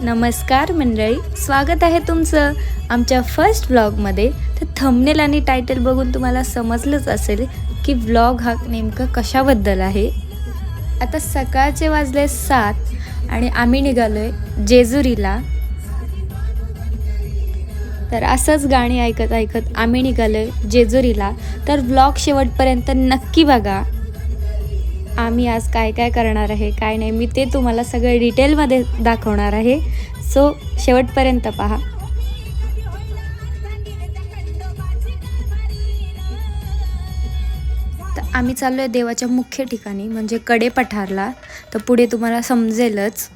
नमस्कार मंडळी स्वागत आहे तुमचं आमच्या फर्स्ट व्लॉगमध्ये तर थंबनेल आणि टायटल बघून तुम्हाला समजलंच असेल की व्लॉग हा नेमकं कशाबद्दल आहे. आता सकाळचे वाजले सात आणि आम्ही निघालो आहे जेजुरीला. तर असंच गाणी ऐकत ऐकत आम्ही निघालो आहे जेजुरीला. तर व्लॉग शेवटपर्यंत नक्की बघा. आम्ही आज काय काय करणार आहे काय नाही मी ते तुम्हाला सगळं डिटेलमध्ये दाखवणार आहे. सो शेवटपर्यंत पहा. तर आम्ही चाललो आहे देवाच्या मुख्य ठिकाणी म्हणजे कडे पठारला तर पुढे तुम्हाला समजेलच.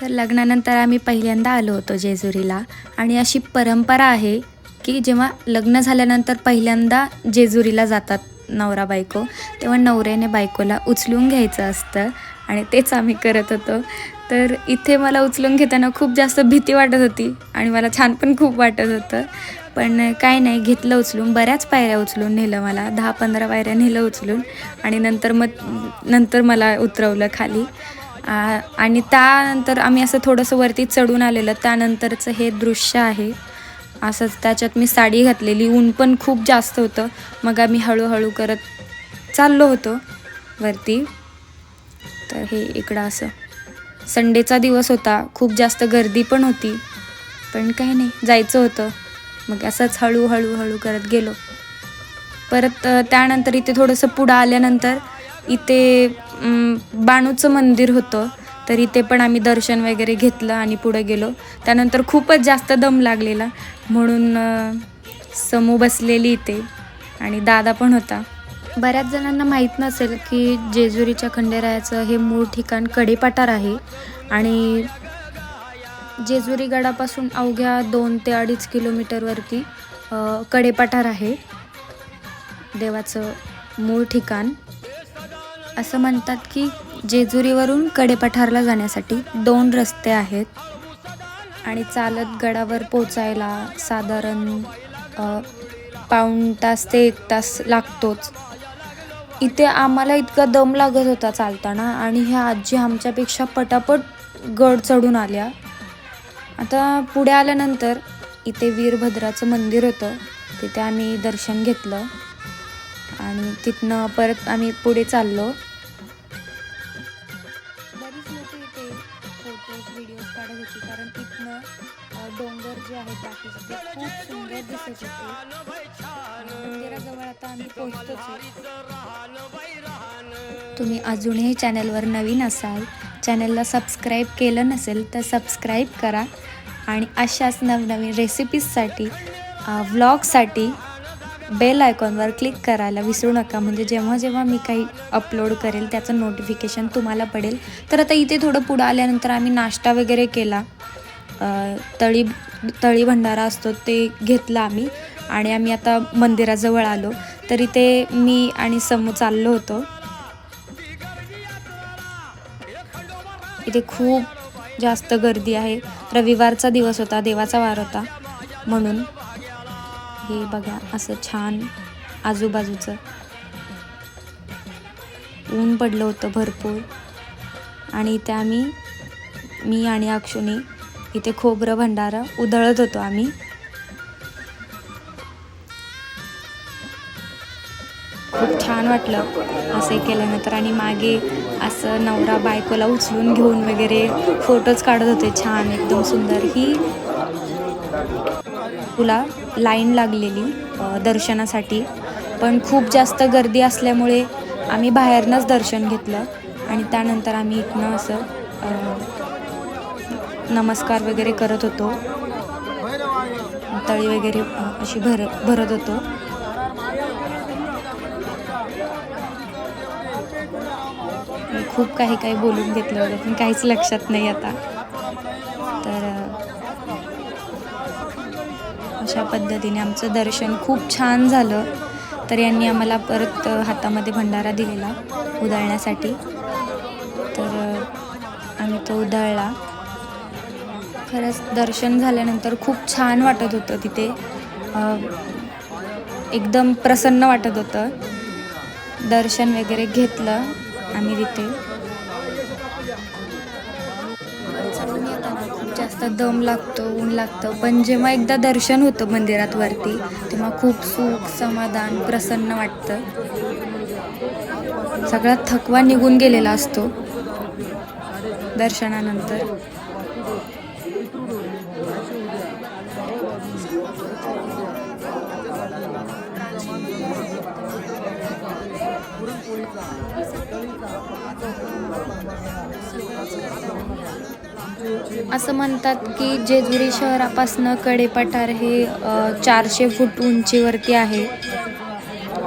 तर लग्नानंतर आम्ही पहिल्यांदा आलो होतो जेजुरीला. आणि अशी परंपरा आहे की जेव्हा लग्न झाल्यानंतर पहिल्यांदा जेजुरीला जातात. नवरा बायको तेव्हा नवऱ्याने बायकोला उचलून घ्यायचं असतं आणि तेच आम्ही करत होतो. तर इथे मला उचलून घेताना खूप जास्त भीती वाटत होती आणि मला छान पण खूप वाटत होतं. पण काय नाही घेतलं उचलून बऱ्याच पायऱ्या उचलून नेलं मला दहा पंधरा पायऱ्या नेलं उचलून आणि नंतर मग नंतर मला उतरवलं खाली. आणि त्यानंतर आम्ही असं थोडंसं वरती चढून आलेलं त्यानंतरचं हे दृश्य आहे. असंच त्याच्यात मी साडी घातलेली ऊन पण खूप जास्त होतं. मग आम्ही हळूहळू करत चाललो होतो वरती. तर हे इकडं असं. संडेचा दिवस होता. खूप जास्त गर्दी पण होती. पण काही नाही जायचं होतं. मग असंच हळूहळू हळू करत गेलो. परत त्यानंतर इथे थोडंसं पुढं आल्यानंतर इथे बाणूचं मंदिर होतं. तर इथे पण आम्ही दर्शन वगैरे घेतलं आणि पुढे गेलो. त्यानंतर खूपच जास्त दम लागलेला. म्हणून समू बसलेली इथे आणि दादा पण होता. बऱ्याच जणांना माहीत नसेल की जेजुरीच्या खंडेरायाचं हे मूळ ठिकाण कडेपाटार आहे आणि जेजुरी गडापासून अवघ्या दोन ते अडीच किलोमीटरवरती अ, कडेपठार आहे. देवाचं मूळ ठिकाण. असं म्हणतात की जेजुरीवरून कडेपठारला जाण्यासाठी दोन रस्ते आहेत. आणि चालत गडावर पोचायला साधारण पाऊण तास ते एक तास लागतोच. इथे आम्हाला इतका दम लागत होता चालताना आणि ह्या आजी आमच्यापेक्षा पटापट गड चढून आल्या. आता पुढे आल्यानंतर इथे वीरभद्राचं मंदिर होतं. तिथे आम्ही दर्शन घेतलं. आणि तिथनं परत आम्ही पुढे चाललो. जे आहेत बाकीचे खूप सुंदर दिसत होते. मंदिराजवळ आता आम्ही पोहोचतोच तुम्ही अजूनही चॅनलवर नवीन असाल चॅनलला सबस्क्राईब केलं नसेल तर सबस्क्राईब करा. आणि अशाच नवनवीन रेसिपीजसाठी व्लॉगसाठी बेल आयकॉनवर क्लिक करायला विसरू नका. म्हणजे जेव्हा जेव्हा मी काही अपलोड करेल त्याचं नोटिफिकेशन तुम्हाला पडेल. तर आता इथे थोडं पुढं आल्यानंतर आम्ही नाश्ता वगैरे केला. तळी तळी भंडारा असतो ते घेतला आम्ही. आणि आम्ही आता मंदिराजवळ आलो. तरी ते मी आणि समू चाललो होतो. इथे खूप जास्त गर्दी आहे. रविवारचा दिवस होता देवाचा वार होता. म्हणून हे बघा असं छान आजूबाजूचं. ऊन पडलं होतं भरपूर. आणि इथे आम्ही मी आणि अक्षुनी इथे खोबरं भंडारा उधळत होतो आम्ही. खूप छान वाटलं असं केल्यानंतर आणि मागे असं नवरा बायकोला उचलून घेऊन वगैरे फोटोज काढत होते. छान एकदम सुंदर. ही तुला लाईन लागलेली दर्शनासाठी. पण खूप जास्त गर्दी असल्यामुळे आम्ही बाहेरनंच दर्शन घेतलं आणि त्यानंतर आम्ही इथनं असं नमस्कार वगैरे करत होतो. तळी वगैरे अशी भर भरत होतो. खूप काही काही बोलून घेतलं होतं पण काहीच लक्षात नाही आता. तर अशा पद्धतीने आमचं दर्शन खूप छान झालं. तर यांनी आम्हाला परत हातामध्ये भंडारा दिलेला उधळण्यासाठी. तर आम्ही तो उधळला. खरंच दर्शन झाल्यानंतर खूप छान वाटत होतं तिथे. एकदम प्रसन्न वाटत होतं. दर्शन वगैरे घेतलं आम्ही तिथे. चढून येताना जास्त दम लागतो ऊन लागतं. पण जेव्हा एकदा दर्शन होतं मंदिरात वरती तेव्हा खूप सुख समाधान प्रसन्न वाटतं. सगळा थकवा निघून गेलेला असतो दर्शनानंतर. असं म्हणतात की जेजुरी शहरापासनं कडेपठार हे चारशे फूट उंचीवरती आहे.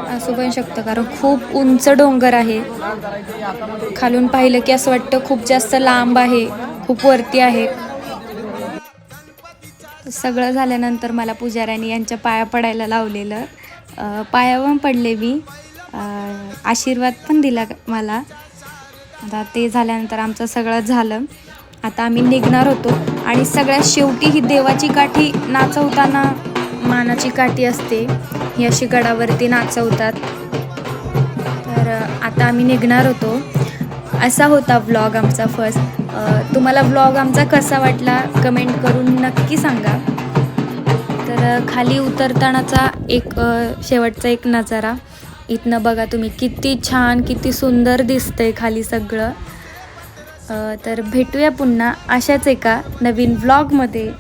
असं पण शकतं कारण खूप उंच डोंगर आहे. खालून पाहिलं की असं वाटतं खूप जास्त लांब आहे खूप वरती आहे. सगळं झाल्यानंतर मला पुजाऱ्यांनी यांच्या पाया पडायला लावलेलं. पाया पण पडले मी. आशीर्वाद पण दिला मला. आता ते झाल्यानंतर आमचं सगळं झालं. आता आम्ही निघणार होतो. आणि सगळ्यात शेवटी ही देवाची काठी नाचवताना मानाची काठी असते. ही अशी गडावरती नाचवतात. तर आता आम्ही निघणार होतो. असा होता व्लॉग आमचा फर्स्ट तुम्हाला व्लॉग आमचा कसा वाटला कमेंट करून नक्की सांगा. तर खाली उतरतानाचा एक शेवटचा एक नजारा. इथनं बघा तुम्ही किती छान किती सुंदर दिसतंय खाली सगळं. तर भेटूया पुन्हा अशाच एका नवीन व्लॉगमध्ये